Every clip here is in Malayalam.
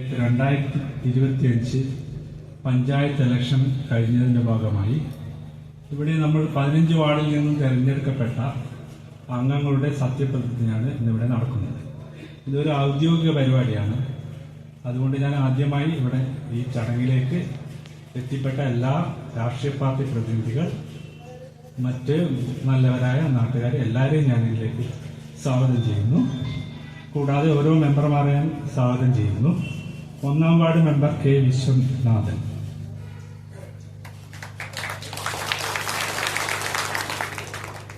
രണ്ടായിരത്തി ഇരുപത്തിയഞ്ച് പഞ്ചായത്ത് ഇലക്ഷൻ കഴിഞ്ഞതിന്റെ ഭാഗമായി ഇവിടെ നമ്മൾ പതിനഞ്ച് വാർഡിൽ നിന്നും തിരഞ്ഞെടുക്കപ്പെട്ട അംഗങ്ങളുടെ സത്യപ്രതിജ്ഞയാണ് ഇന്നിവിടെ നടക്കുന്നത്. ഇതൊരു ഔദ്യോഗിക പരിപാടിയാണ്. അതുകൊണ്ട് ഞാൻ ആദ്യമായി ഇവിടെ ഈ ചടങ്ങിലേക്ക് എത്തിപ്പെട്ട എല്ലാ രാഷ്ട്രീയ പാർട്ടി പ്രതിനിധികൾ മറ്റ് നല്ലവരായ നാട്ടുകാരെ എല്ലാവരെയും ഞാൻ ഇതിലേക്ക് സ്വാഗതം ചെയ്യുന്നു. കൂടാതെ ഓരോ മെമ്പർമാരെയും സ്വാഗതം ചെയ്യുന്നു. ഒന്നാം വാർഡ് മെമ്പർ കെ വിശ്വനാഥൻ.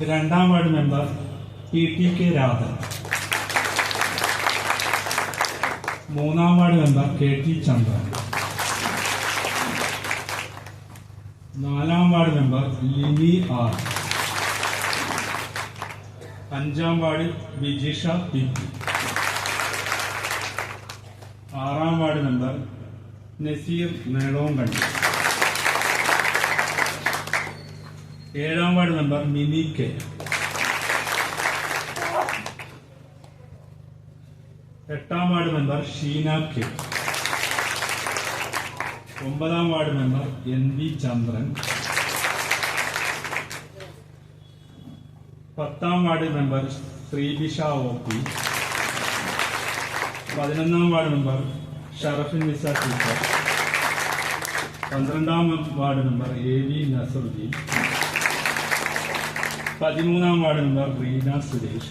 രണ്ടാം ward member P T K Radhan. മൂന്നാം ward member K T Chandran. നാലാം വാർഡ് മെമ്പർ ലിനി ആർ. അഞ്ചാം വാർഡ് വിജിഷ പി പി. ആറാം വാർഡ് മെമ്പർ നസീർ മേളവും കണ്ടു. ഏഴാം വാർഡ് മെമ്പർ മിനി കെ. എട്ടാം വാർഡ് മെമ്പർ ഷീന കെ. ഒമ്പതാം ward member N V Chandran. പത്താം ward member Sreebisha O P. പതിനൊന്നാം ward member Sharafin Nisa teacher. പന്ത്രണ്ടാം ward member A V Nasaruddin. പതിമൂന്നാം വാർഡ് മെമ്പർ റീന സുരേഷ്.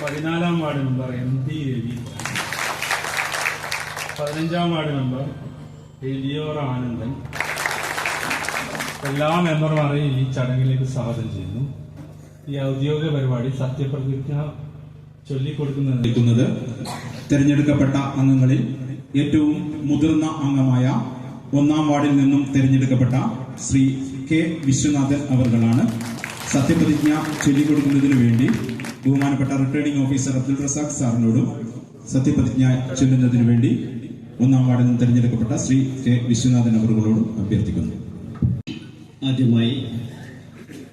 പതിനാലാം ward member M T Ravi പതിനഞ്ചാം വാർഡ് മെമ്പർ എലിയോർ ആനന്ദൻ. എല്ലാ മെമ്പർമാരെയും ഈ ചടങ്ങിലേക്ക് സ്വാഗതം ചെയ്യുന്നു. ഈ ഔദ്യോഗിക പരിപാടി സത്യപ്രതിജ്ഞ ചൊല്ലിക്കൊടുക്കുന്നത്. തെരഞ്ഞെടുക്കപ്പെട്ട അംഗങ്ങളിൽ ഏറ്റവും മുതിർന്ന അംഗമായ ഒന്നാം വാർഡിൽ നിന്നും തെരഞ്ഞെടുക്കപ്പെട്ട ശ്രീ കെ വിശ്വനാഥൻ അവർകളാണ് സത്യപ്രതിജ്ഞ ചൊല്ലിക്കൊടുക്കുന്നതിനു വേണ്ടി ബഹുമാനപ്പെട്ട റിട്ടേണിംഗ് ഓഫീസർ അബ്ദുൾ റസാഖ് സാറിനോടും സത്യപ്രതിജ്ഞ ചൊല്ലുന്നതിനു വേണ്ടി ഒന്നാം വാർഡിൽ നിന്നും തെരഞ്ഞെടുക്കപ്പെട്ട ശ്രീ കെ വിശ്വനാഥൻ അവറുകളോടും അഭ്യർത്ഥിക്കുന്നു. ആദ്യമായി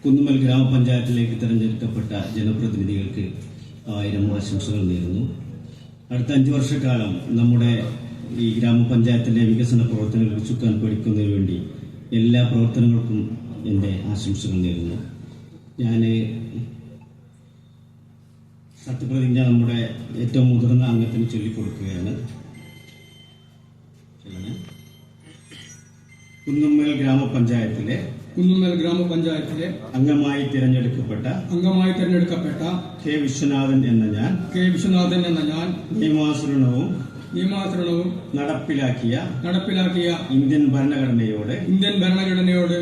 കുന്നുമൽ ഗ്രാമപഞ്ചായത്തിലേക്ക് തിരഞ്ഞെടുക്കപ്പെട്ട ജനപ്രതിനിധികൾക്ക് ആയിരം ആശംസകൾ നേരുന്നു. അടുത്ത അഞ്ചു വർഷക്കാലം നമ്മുടെ ഈ ഗ്രാമപഞ്ചായത്തിലെ വികസന പ്രവർത്തനങ്ങൾ ചുക്കാൻ പഠിക്കുന്നതിന് വേണ്ടി എല്ലാ പ്രവർത്തനങ്ങൾക്കും എന്റെ ആശംസകൾ നേരുന്നു. ഞാൻ സത്യപ്രതിജ്ഞ നമ്മുടെ ഏറ്റവും മുതിർന്ന അംഗത്തിന് ചൊല്ലിക്കൊടുക്കുകയാണ്. കുന്നുമ്മൽ ഗ്രാമപഞ്ചായത്തിലെ കുന്നുമ്മൽ ഗ്രാമപഞ്ചായത്തിലെ അംഗമായി തിരഞ്ഞെടുക്കപ്പെട്ട അംഗമായി തിരഞ്ഞെടുക്കപ്പെട്ട കെ വിശ്വനാഥൻ എന്ന ഞാൻ കെ വിശ്വനാഥൻ എന്ന ഞാൻ നിയമാശ്രണവും നിയമാസരണവും നടപ്പിലാക്കിയ നടപ്പിലാക്കിയ ഇന്ത്യൻ ഭരണഘടനയോട് ഇന്ത്യൻ ഭരണഘടനയോട്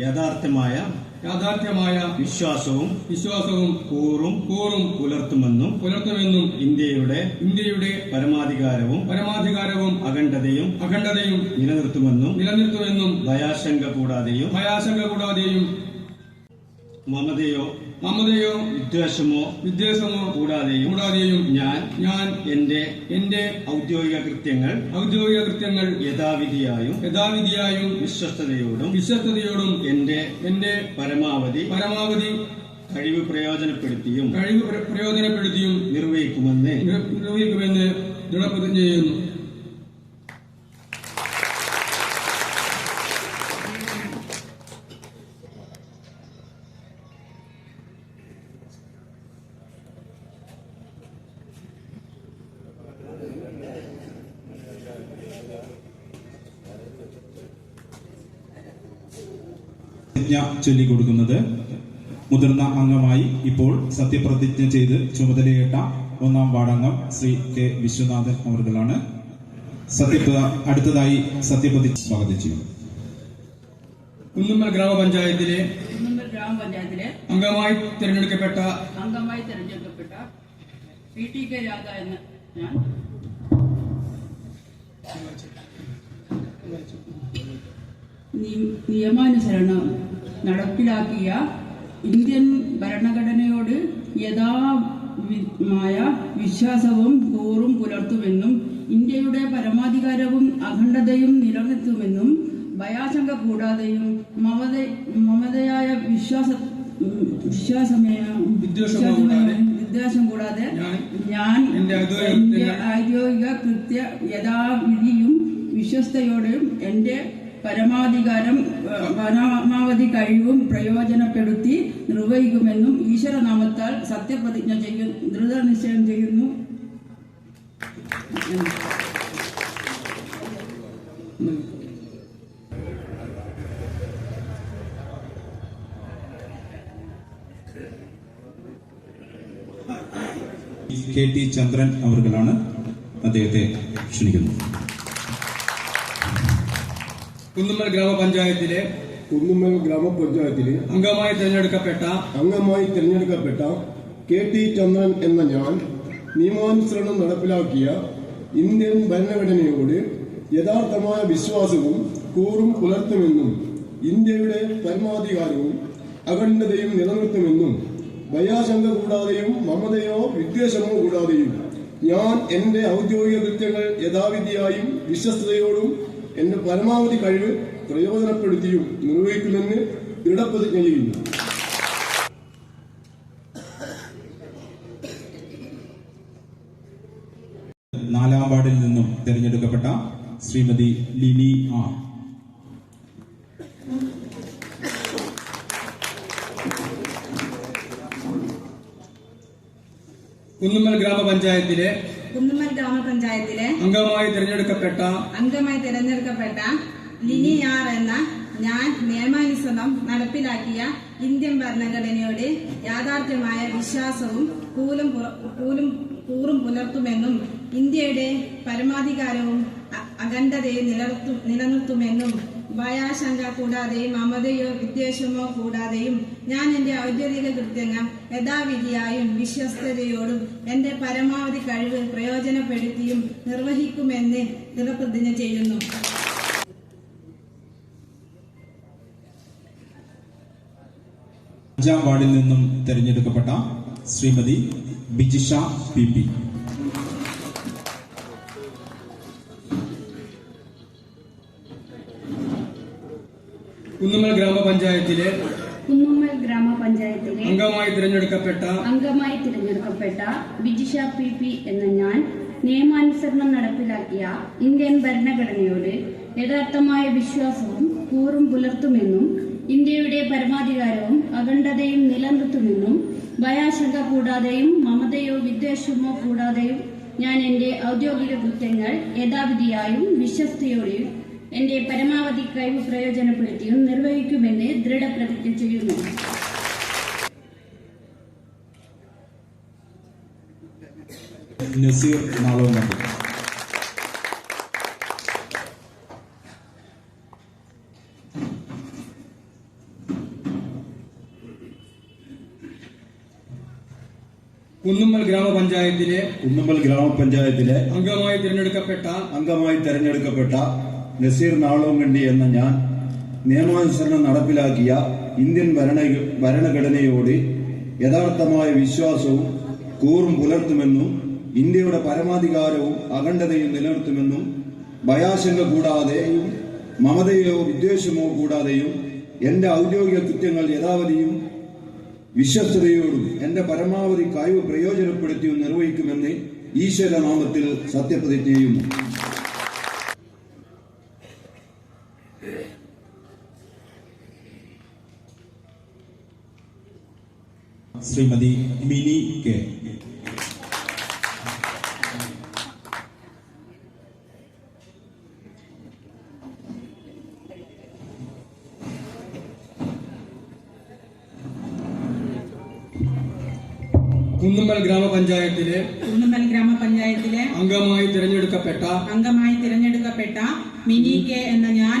യഥാർത്ഥമായ യാഥാർത്ഥ്യമായ വിശ്വാസവും വിശ്വാസവും കൂറും കൂറും പുലർത്തുമെന്നും പുലർത്തുമെന്നും ഇന്ത്യയുടെ ഇന്ത്യയുടെ പരമാധികാരവും പരമാധികാരവും അഖണ്ഡതയും അഖണ്ഡതയും നിലനിർത്തുമെന്നും നിലനിർത്തുമെന്നും ഭയാശങ്ക കൂടാതെയും ഭയാശങ്ക കൂടാതെയും മമതയോ മമതയോ വിദ്വേഷമോ വിദ്വേഷമോ കൂടാതെയും കൂടാതെയും ഞാൻ ഞാൻ എന്റെ എന്റെ ഔദ്യോഗിക കൃത്യങ്ങൾ ഔദ്യോഗിക കൃത്യങ്ങൾ യഥാവിധിയായും യഥാവിധിയായും വിശ്വസ്തയോടും വിശ്വസ്തയോടും എന്റെ എന്റെ പരമാവധി പരമാവധി കഴിവ് പ്രയോജനപ്പെടുത്തിയും കഴിവ് പ്രയോജനപ്പെടുത്തിയും നിർവഹിക്കുമെന്ന് നിർ- നിർവഹിക്കുമെന്ന് ദൃഢപ്രതിജ്ഞ ചെയ്യുന്നു. പ്രതിജ്ഞ ചൊല്ലിക്കൊടുക്കുന്നത്. മുതിർന്ന അംഗമായി ഇപ്പോൾ സത്യപ്രതിജ്ഞ ചെയ്ത് ചുമതലയേറ്റ ഒന്നാം വാർഡംഗം ശ്രീ കെ വിശ്വനാഥൻ അവർകളാണ് സത്യപ്ര അടുത്തതായി സത്യപ്രതിജ്ഞ സ്വാഗതം ചെയ്യും കുന്നുമ്മൽ ഗ്രാമപഞ്ചായത്തിലെ ഗ്രാമപഞ്ചായത്തിലെ അംഗമായി തിരഞ്ഞെടുക്കപ്പെട്ട അംഗമായി തിരഞ്ഞെടുക്കപ്പെട്ട പി ടി കെ രാധ എന്ന് ഞാൻ നിയമാനുസരണം നടപ്പിലാക്കിയ ഇന്ത്യൻ ഭരണഘടനയോട് യഥാമായ വിശ്വാസവും കൂറും പുലർത്തുമെന്നും ഇന്ത്യയുടെ പരമാധികാരവും അഖണ്ഡതയും നിലനിർത്തുമെന്നും ഭയാശങ്ക കൂടാതെയും മമത മമതയായ വിശ്വാസ വിശ്വാസമേ വിദ്വേഷം കൂടാതെ ഞാൻ ഔദ്യോഗിക കൃത്യ യഥാവിധിയും വിശ്വസ്തയോടെയും എന്റെ പരമാധികാരം പരമാവധി കഴിവും പ്രയോജനപ്പെടുത്തി നിർവഹിക്കുമെന്നും ഈശ്വരനാമത്താൽ സത്യപ്രതിജ്ഞ ചെയ്യും ദൃഢനിശ്ചയം ചെയ്യുന്നു. കെ ടി ചന്ദ്രൻ അവർകളാണ് അദ്ദേഹത്തെ ക്ഷണിക്കുന്നു കുന്നുമ്മൽ ഗ്രാമപഞ്ചായത്തിലെ കുന്നുമ്മൽ ഗ്രാമപഞ്ചായത്തിലെ അംഗമായി തിരഞ്ഞെടുക്കപ്പെട്ട അംഗമായി തിരഞ്ഞെടുക്കപ്പെട്ട കെ ടി ചന്ദ്രൻ എന്ന ഞാൻ നിയമാനുസരണം നടപ്പിലാക്കിയ ഇന്ത്യൻ ഭരണഘടനയോട് യഥാർത്ഥമായ വിശ്വാസവും കൂറും പുലർത്തുമെന്നും ഇന്ത്യയുടെ പരമാധികാരവും അഖണ്ഡതയും നിലനിർത്തുമെന്നും ഭയാശങ്ക കൂടാതെയും മമതയോ വിദ്വേഷമോ കൂടാതെയും ഞാൻ എന്റെ ഔദ്യോഗിക കൃത്യങ്ങൾ യഥാവിധിയായും വിശ്വസ്തയോടും എന്റെ പരമാവധി കഴിവ് പ്രയോജനപ്പെടുത്തിയും നിർവഹിക്കുമെന്ന് ദൃഢപ്രതിജ്ഞ ചെയ്യുന്നു. നാലാം വാർഡിൽ നിന്നും തിരഞ്ഞെടുക്കപ്പെട്ട ശ്രീമതി ലിനി ആർ. കുന്നുമ്മൽ ഗ്രാമപഞ്ചായത്തിലെ കുന്നുമ്മൽ ഗ്രാമപഞ്ചായത്തിലെ അംഗമായി തിരഞ്ഞെടുക്കപ്പെട്ട അംഗമായി തിരഞ്ഞെടുക്കപ്പെട്ട ലിനി ആർ എന്ന ഞാൻ നിയമാനുസൃതം നടപ്പിലാക്കിയ ഇന്ത്യൻ ഭരണഘടനയോട് യാഥാർത്ഥ്യമായ വിശ്വാസവും കൂലും കൂലും കൂറും പുലർത്തുമെന്നും ഇന്ത്യയുടെ പരമാധികാരവും അഖണ്ഡതയെ അഖണ്ഡതയും നിലനിർത്തു നിലനിർത്തുമെന്നും ഭയാശങ്ക കൂടാതെയും മമതയോ വിദ്വേഷമോ കൂടാതെയും ഞാൻ എന്റെ ഔദ്യോഗിക കൃത്യങ്ങൾ യഥാവിധിയായും വിശ്വസ്തയോടും എന്റെ പരമാവധി കഴിവ് പ്രയോജനപ്പെടുത്തിയും നിർവഹിക്കുമെന്ന് ദൃഢപ്രതിജ്ഞ ചെയ്യുന്നു. അഞ്ചാം വാർഡിൽ നിന്നും തിരഞ്ഞെടുക്കപ്പെട്ട ശ്രീമതി ബിജിഷ പി പി. കുന്നുമ്മൽ ഗ്രാമപഞ്ചായത്തിലെ കുന്നുമ്മൽ ഗ്രാമപഞ്ചായത്തിലെ അംഗമായി തിരഞ്ഞെടുക്കപ്പെട്ട അംഗമായി തിരഞ്ഞെടുക്കപ്പെട്ട ബിജിഷ പി പി എന്ന ഞാൻ നിയമാനുസരണം നടപ്പിലാക്കിയ ഇന്ത്യൻ ഭരണഘടനയോട് യഥാർത്ഥമായ വിശ്വാസവും കൂറും പുലർത്തുമെന്നും ഇന്ത്യയുടെ പരമാധികാരവും അഖണ്ഡതയും നിലനിർത്തുമെന്നും ഭയാശങ്ക കൂടാതെയും മമതയോ വിദ്വേഷമോ കൂടാതെയും ഞാൻ എന്റെ ഔദ്യോഗിക കൃത്യങ്ങൾ യഥാവിധിയായും വിശ്വസ്തയോടെയും എന്റെ പരമാവധി കഴിവ് പ്രയോജനപ്പെടുത്തിയും നിർവഹിക്കുമെന്ന് ദൃഢപ്രതിജ്ഞ ചെയ്യുന്നു. നസീർ കുന്നുമ്മൽ ഗ്രാമപഞ്ചായത്തിലെ കുന്നുമ്മൽ ഗ്രാമപഞ്ചായത്തിലെ അംഗമായി തിരഞ്ഞെടുക്കപ്പെട്ട അംഗമായി തെരഞ്ഞെടുക്കപ്പെട്ട നസീർ നാളോങ്കണ്ടി എന്ന ഞാൻ നിയമാനുസരണം നടപ്പിലാക്കിയ ഇന്ത്യൻ ഭരണ ഭരണഘടനയോട് യഥാർത്ഥമായ വിശ്വാസവും കൂറും പുലർത്തുമെന്നും ഇന്ത്യയുടെ പരമാധികാരവും അഖണ്ഡതയും നിലനിർത്തുമെന്നും ഭയാശങ്ക കൂടാതെയും മമതയോ വിദ്വേഷമോ കൂടാതെയും എന്റെ ഔദ്യോഗിക കൃത്യങ്ങൾ യഥാവധിയും വിശ്വസ്തയോടും എന്റെ പരമാവധി കഴിവ് പ്രയോജനപ്പെടുത്തിയും നിർവഹിക്കുമെന്ന് ഈശ്വരനാമത്തിൽ സത്യപ്രതിജ്ഞ ചെയ്യുന്നു. Shrimati mini K. കുന്നുമ്മൽ ഗ്രാമപഞ്ചായത്തിലെ കുന്നുമ്മൽ ഗ്രാമപഞ്ചായത്തിലെ അംഗമായി തിരഞ്ഞെടുക്കപ്പെട്ട അംഗമായി തിരഞ്ഞെടുക്കപ്പെട്ട മിനി കെ എന്ന ഞാൻ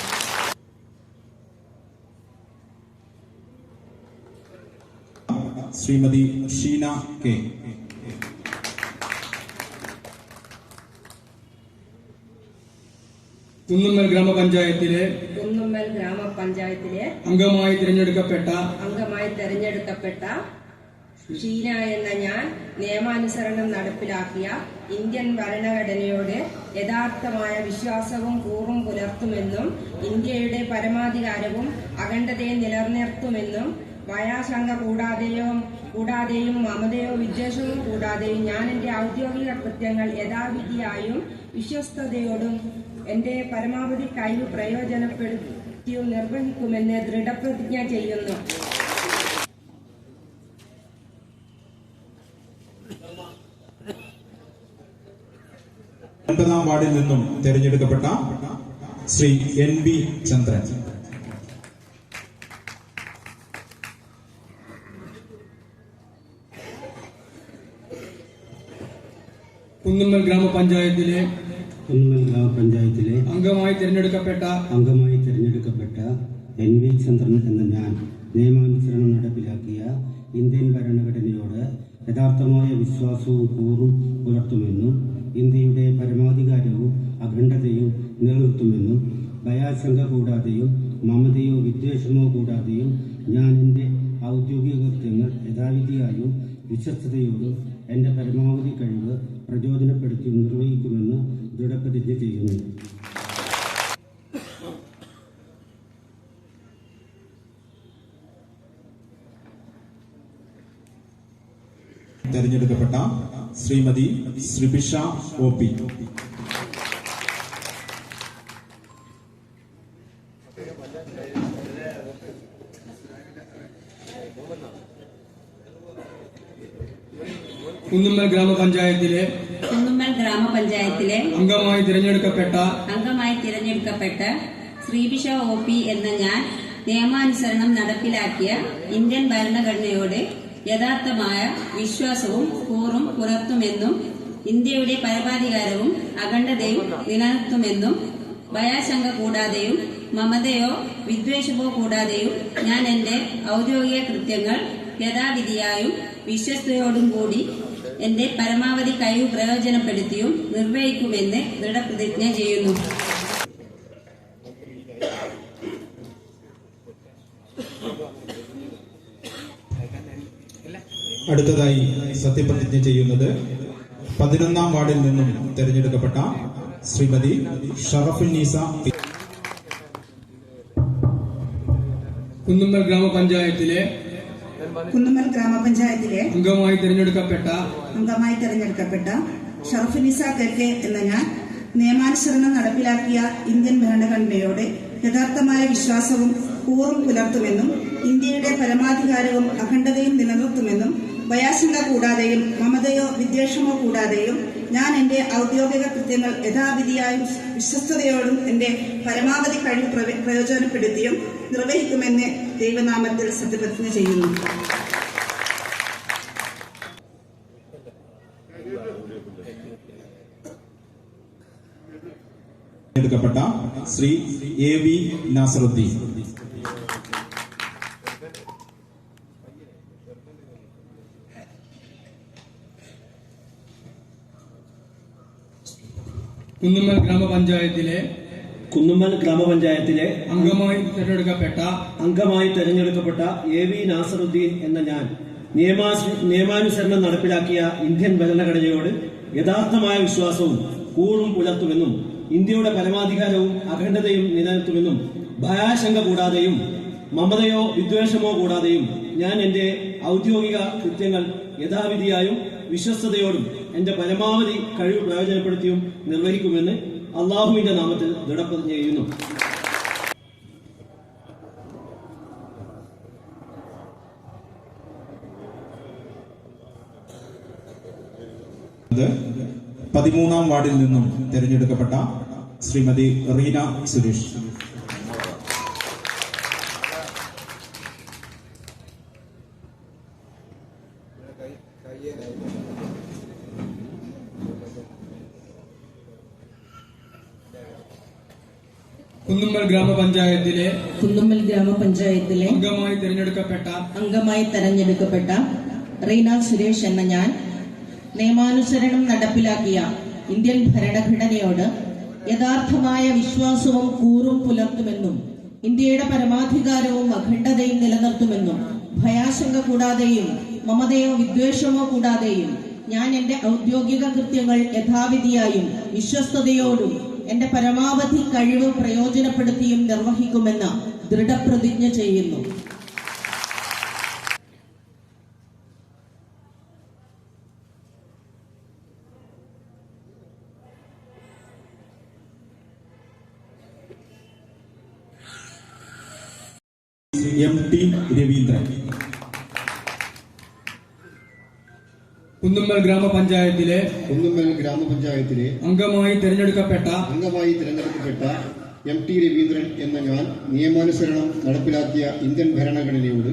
ശ്രീമതി ഷീന കെ. കുന്നുമ്മൽ ഗ്രാമപഞ്ചായത്തിലെ കുന്നുമ്മൽ ഗ്രാമപഞ്ചായത്തിലെ അംഗമായി തിരഞ്ഞെടുക്കപ്പെട്ട അംഗമായി തിരഞ്ഞെടുക്കപ്പെട്ട ഷീന എന്ന ഞാൻ നിയമാനുസരണം നടപ്പിലാക്കിയ ഇന്ത്യൻ ഭരണഘടനയോട് യഥാർത്ഥമായ വിശ്വാസവും കൂറും പുലർത്തുമെന്നും ഇന്ത്യയുടെ പരമാധികാരവും അഖണ്ഡതയെ നിലനിർത്തുമെന്നും ഭയാശങ്ക കൂടാതെയോ കൂടാതെയും മമതയോ വിദ്വേഷവും കൂടാതെയും ഞാൻ എന്റെ ഔദ്യോഗിക കൃത്യങ്ങൾ യഥാവിധിയായും വിശ്വസ്തയോടും എന്റെ പരമാവധി കഴിവ് പ്രയോജനപ്പെടുത്തിയും നിർവഹിക്കുമെന്ന് ദൃഢപ്രതിജ്ഞ ചെയ്യുന്നു. ഒൻപതാം വാർഡിൽ നിന്നും തെരഞ്ഞെടുക്കപ്പെട്ട ശ്രീ എൻ ബി ചന്ദ്രൻ. കുന്നുമ്മൽ ഗ്രാമപഞ്ചായത്തിലെ കുന്നുമ്മൽ ഗ്രാമപഞ്ചായത്തിലെ അംഗമായി തിരഞ്ഞെടുക്കപ്പെട്ട അംഗമായി തിരഞ്ഞെടുക്കപ്പെട്ട എൻ വി ചന്ദ്രൻ എന്ന ഞാൻ നിയമാനുസരണം നടപ്പിലാക്കിയ ഇന്ത്യൻ ഭരണഘടനയോട് യഥാർത്ഥമായ വിശ്വാസവും കൂറും പുലർത്തുമെന്നും ഇന്ത്യയുടെ പരമാധികാരവും അഖണ്ഡതയും നിലനിർത്തുമെന്നും ഭയാശങ്ക കൂടാതെയും മമതയോ വിദ്വേഷമോ കൂടാതെയും ഞാൻ എന്റെ ഔദ്യോഗിക കൃത്യങ്ങൾ യഥാവിധിയായും വിശ്വസ്തയോടും എന്റെ പരമാവധി കഴിവ് പ്രചോദനപ്പെടുത്തി നിർവഹിക്കുമെന്ന് ദൃഢപ്രതിജ്ഞ ചെയ്യുന്നു. തെരഞ്ഞെടുക്കപ്പെട്ട ശ്രീമതി ശ്രീപിഷ ഒ പി. കുന്നുമ്മൽ ഗ്രാമപഞ്ചായത്തിലെ കുന്നുമ്മൽ ഗ്രാമപഞ്ചായത്തിലെ അംഗമായി തിരഞ്ഞെടുക്കപ്പെട്ട അംഗമായി തിരഞ്ഞെടുക്കപ്പെട്ട ശ്രീബിഷ ഒ പി എന്ന ഞാൻ നിയമാനുസരണം നടപ്പിലാക്കിയ ഇന്ത്യൻ ഭരണഘടനയോട് യഥാർത്ഥമായ വിശ്വാസവും കൂറും പുലർത്തുമെന്നും ഇന്ത്യയുടെ പരമാധികാരവും അഖണ്ഡതയും നിലനിർത്തുമെന്നും ഭയാശങ്ക കൂടാതെയും മമതയോ വിദ്വേഷമോ കൂടാതെയും ഞാൻ എന്റെ ഔദ്യോഗിക കൃത്യങ്ങൾ യഥാവിധിയായും വിശ്വസ്തയോടും കൂടി എന്റെ പരമാവധി കഴിവ് പ്രയോജനപ്പെടുത്തിയും നിർവഹിക്കുമെന്ന് ദൃഢപ്രതിജ്ഞ ചെയ്യുന്നു അടുത്തതായി സത്യപ്രതിജ്ഞ ചെയ്യുന്നത് പതിനൊന്നാം വാർഡിൽ നിന്നും തെരഞ്ഞെടുക്കപ്പെട്ട ശ്രീമതി ഷറഫുന്നീസ പി. കുന്നുമ്മൽ ഗ്രാമപഞ്ചായത്തിലെ കുന്നുമ്മൽ ഗ്രാമപഞ്ചായത്തിലെ അംഗമായി തിരഞ്ഞെടുക്കപ്പെട്ട അംഗമായി തിരഞ്ഞെടുക്കപ്പെട്ട ഷറഫുനിസ കെ എന്ന ഞാൻ നിയമാനുസരണം നടപ്പിലാക്കിയ ഇന്ത്യൻ ഭരണഘടനയോട് യഥാർത്ഥമായ വിശ്വാസവും കൂറും പുലർത്തുമെന്നും ഇന്ത്യയുടെ പരമാധികാരവും അഖണ്ഡതയും നിലനിർത്തുമെന്നും ഭയാശങ്ക കൂടാതെയും മമതയോ വിദ്വേഷമോ കൂടാതെയും ഞാൻ എന്റെ ഔദ്യോഗിക കൃത്യങ്ങൾ യഥാവിധിയായും വിശ്വസ്തയോടും എന്റെ പരമാവധി കഴിവ് പ്രയോജനപ്പെടുത്തിയും നിർവഹിക്കുമെന്ന് ദൈവനാമത്തിൽ സത്യപ്രതിജ്ഞ ചെയ്യുന്നു. Sri A V Nasaruddin. Kunnummal ഗ്രാമപഞ്ചായത്തിലെ കുന്നുമ്മൽ ഗ്രാമപഞ്ചായത്തിലെ അംഗമായി തിരഞ്ഞെടുക്കപ്പെട്ട അംഗമായി തിരഞ്ഞെടുക്കപ്പെട്ട എ വി നാസറുദ്ദീൻ എന്ന ഞാൻ നിയമാ- നിയമാനുസരണം നടപ്പിലാക്കിയ ഇന്ത്യൻ ഭരണഘടനയോട് യഥാർത്ഥമായ വിശ്വാസവും കൂറും പുലർത്തുമെന്നും ഇന്ത്യയുടെ പരമാധികാരവും അഖണ്ഡതയും നിലനിർത്തുമെന്നും ഭയാശങ്ക കൂടാതെയും മമതയോ വിദ്വേഷമോ കൂടാതെയും ഞാൻ എന്റെ ഔദ്യോഗിക കൃത്യങ്ങൾ യഥാവിധിയായും വിശ്വസ്തയോടും എന്റെ പരമാവധി കഴിവ് പ്രയോജനപ്പെടുത്തിയും നിർവഹിക്കുമെന്ന് അള്ളാഹുവിന്റെ നാമത്തിൽ ദൃഢപ്രതിജ്ഞ ചെയ്യുന്നു. പതിമൂന്നാം വാർഡിൽ നിന്നും തിരഞ്ഞെടുക്കപ്പെട്ട ശ്രീമതി റീന സുരേഷ് കുന്നുമ്മൽ ഗ്രാമപഞ്ചായത്തിലെ കുന്നുമ്മൽ ഗ്രാമപഞ്ചായത്തിലെ അംഗമായി തിരഞ്ഞെടുക്കപ്പെട്ട അംഗമായി തെരഞ്ഞെടുക്കപ്പെട്ട റീന സുരേഷ് എന്ന ഞാൻ നിയമാനുസരണം നടപ്പിലാക്കിയ ഇന്ത്യൻ ഭരണഘടനയോട് യഥാർത്ഥമായ വിശ്വാസവും കൂറും പുലർത്തുമെന്നും ഇന്ത്യയുടെ പരമാധികാരവും അഖണ്ഡതയും നിലനിർത്തുമെന്നും ഭയാശങ്ക കൂടാതെയും മമതയോ വിദ്വേഷമോ കൂടാതെയും ഞാൻ എന്റെ ഔദ്യോഗിക കൃത്യങ്ങൾ യഥാവിധിയായും വിശ്വസ്തയോടും എന്റെ പരമാവധി കഴിവ് പ്രയോജനപ്പെടുത്തിയും നിർവഹിക്കുമെന്ന് ദൃഢപ്രതിജ്ഞ ചെയ്യുന്നു. എം ടി കുന്നുമ്മൽ ഗ്രാമപഞ്ചായത്തിലെ കുന്നുമ്മൽ ഗ്രാമപഞ്ചായത്തിലെ അംഗമായി തിരഞ്ഞെടുക്കപ്പെട്ട അംഗമായി തിരഞ്ഞെടുക്കപ്പെട്ട എം ടി രവീന്ദ്രൻ എന്ന ഞാൻ നിയമാനുസരണം നടപ്പിലാക്കിയ ഇന്ത്യൻ ഭരണഘടനയോട്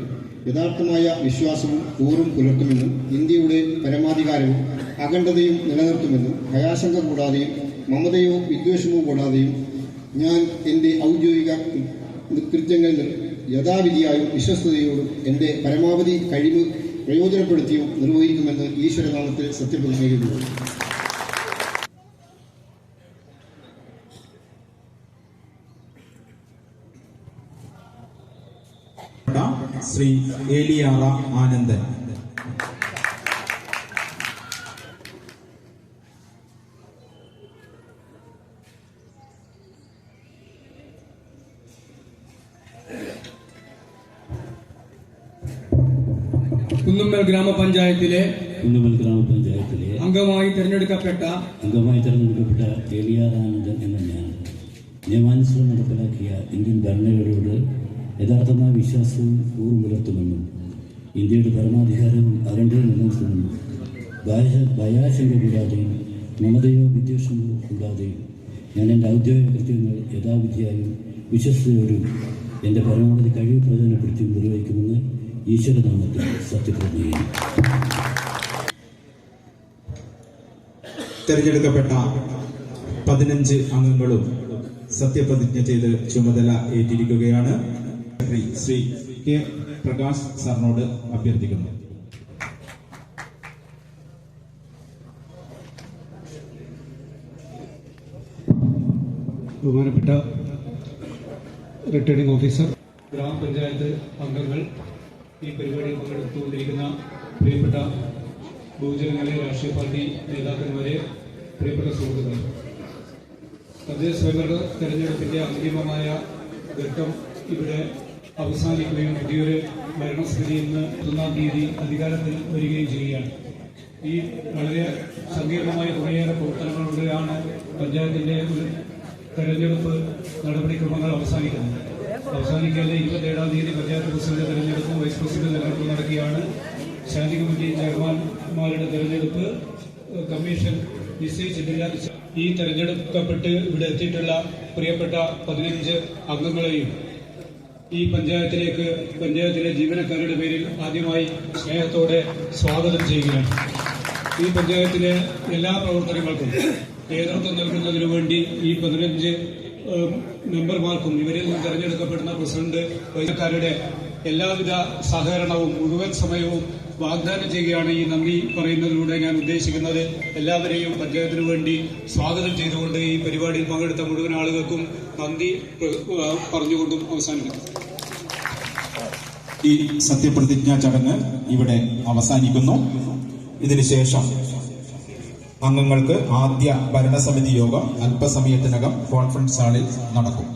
യഥാർത്ഥമായ വിശ്വാസവും കൂറും പുലർത്തുമെന്നും ഇന്ത്യയുടെ പരമാധികാരവും അഖണ്ഡതയും നിലനിർത്തുമെന്നും ഭയാശങ്ക കൂടാതെയും മമതയോ വിദ്വേഷമോ കൂടാതെയും ഞാൻ എന്റെ ഔദ്യോഗിക കൃത്യങ്ങൾ നിർ- യഥാവിധിയായും വിശ്വസ്തയോടും എന്റെ പരമാവധി കഴിവ് പ്രയോജനപ്പെടുത്തിയും നിർവഹിക്കുമെന്ന് ഈശ്വരനാമത്തിൽ സത്യപ്രതിജ്ഞ ചെയ്യുന്നു ശ്രീ ഏലിയാറ ആനന്ദൻ. കുന്നുമ്മൽ ഗ്രാമപഞ്ചായത്തിലെ കുന്നമൽ ഗ്രാമപഞ്ചായത്തിലെ അംഗമായി തിരഞ്ഞെടുക്കപ്പെട്ട അംഗമായി തിരഞ്ഞെടുക്കപ്പെട്ട ഏലിയാരാനന്ദൻ എന്ന ഞാൻ നിയമാനുസരണം നടപ്പിലാക്കിയ ഇന്ത്യൻ ഭരണഘടനയോട് യഥാർത്ഥമായ വിശ്വാസവും പൂർവം പുലർത്തുമെന്നും ഇന്ത്യയുടെ പരമാധികാരവും അഖണ്ഡയും നിലനിർത്തുമെന്നും ഭയ- ഭയാശങ്ക കൂടാതെയും മമതയോ വിദ്വേഷമോ കൂടാതെയും ഞാൻ എന്റെ ഔദ്യോഗിക കൃത്യങ്ങൾ യഥാവിധിയായും വിശ്വസ്തയോടും എന്റെ പരമാവധി കഴിവ് പ്രയോജനപ്പെടുത്തിയും നിർവഹിക്കുമെന്ന് ഈശ്വരനാമത്തിൽ സത്യപ്രതിജ്ഞ തെരഞ്ഞെടുക്കപ്പെട്ട പതിനഞ്ച് അംഗങ്ങളും സത്യപ്രതിജ്ഞ ചെയ്ത് ചുമതല ഏറ്റിരിക്കുകയാണ്. ശ്രീ കെ പ്രകാശ് സാറിനോട് അഭ്യർത്ഥിക്കുന്നു. ബഹുമാനപ്പെട്ട റിട്ടേണിംഗ് ഓഫീസർ ഗ്രാമപഞ്ചായത്ത് അംഗങ്ങൾ ഈ പരിപാടിയിൽ പങ്കെടുത്തുകൊണ്ടിരിക്കുന്ന പ്രിയപ്പെട്ട ബഹുജനങ്ങളെ രാഷ്ട്രീയ പാർട്ടി നേതാക്കന്മാരെ പ്രിയപ്പെട്ട സുഹൃത്തുക്കളെ. തദ്ദേശ സ്വയംഭരണ തെരഞ്ഞെടുപ്പിന്റെ അന്തിമമായ ഘട്ടം ഇവിടെ അവസാനിക്കുകയും പുതിയൊരു ഭരണസ്ഥിതി ഇന്ന് ഒന്നാം തീയതി അധികാരത്തിൽ വരികയും ചെയ്യുകയാണ്. ഈ വളരെ സങ്കീർണമായ കുറേയേറെ പ്രവർത്തനങ്ങളിലൂടെയാണ് പഞ്ചായത്തിന്റെ ഒരു തെരഞ്ഞെടുപ്പ് നടപടിക്രമങ്ങൾ അവസാനിക്കുന്നത്. അവസാനിക്കാതെ ഇരുപത്തേഴാം തീയതി പഞ്ചായത്ത് പ്രസിഡന്റ് തെരഞ്ഞെടുപ്പും വൈസ് പ്രസിഡന്റ് തെരഞ്ഞെടുപ്പും നടക്കുകയാണ്. ശാന്തി കമ്മിറ്റി ചെയർമാൻമാരുടെ തെരഞ്ഞെടുപ്പ് കമ്മീഷൻ നിശ്ചയിച്ചിട്ടില്ല ഈ തെരഞ്ഞെടുക്കപ്പെട്ട് ഇവിടെ എത്തിയിട്ടുള്ള പ്രിയപ്പെട്ട പതിനഞ്ച് അംഗങ്ങളെയും ഈ പഞ്ചായത്തിലേക്ക് പഞ്ചായത്തിലെ ജീവനക്കാരുടെ പേരിൽ ആദ്യമായി സ്നേഹത്തോടെ സ്വാഗതം ചെയ്യുകയാണ്. ഈ പഞ്ചായത്തിലെ എല്ലാ പ്രവർത്തനങ്ങൾക്കും നേതൃത്വം നൽകുന്നതിനു വേണ്ടി ഈ പതിനഞ്ച് മെമ്പർമാർക്കും ഇവരിൽ നിന്ന് തെരഞ്ഞെടുക്കപ്പെടുന്ന പ്രസിഡന്റ് വൈദ്യക്കാരുടെ എല്ലാവിധ സഹകരണവും മുഴുവൻ സമയവും വാഗ്ദാനം ചെയ്യുകയാണ് ഈ നന്ദി പറയുന്നതിലൂടെ ഞാൻ ഉദ്ദേശിക്കുന്നത്. എല്ലാവരെയും പഞ്ചായത്തിനു വേണ്ടി സ്വാഗതം ചെയ്തുകൊണ്ട് ഈ പരിപാടിയിൽ പങ്കെടുത്ത മുഴുവൻ ആളുകൾക്കും നന്ദി പറഞ്ഞുകൊണ്ടും അവസാനിക്കുന്നു ഈ സത്യപ്രതിജ്ഞാ ചടങ്ങ് ഇവിടെ അവസാനിക്കുന്നു. ഇതിനുശേഷം അംഗങ്ങൾക്ക് ആദ്യ ഭരണസമിതി യോഗം അല്പസമയത്തിനകം കോൺഫറൻസ് ഹാളിൽ നടക്കും.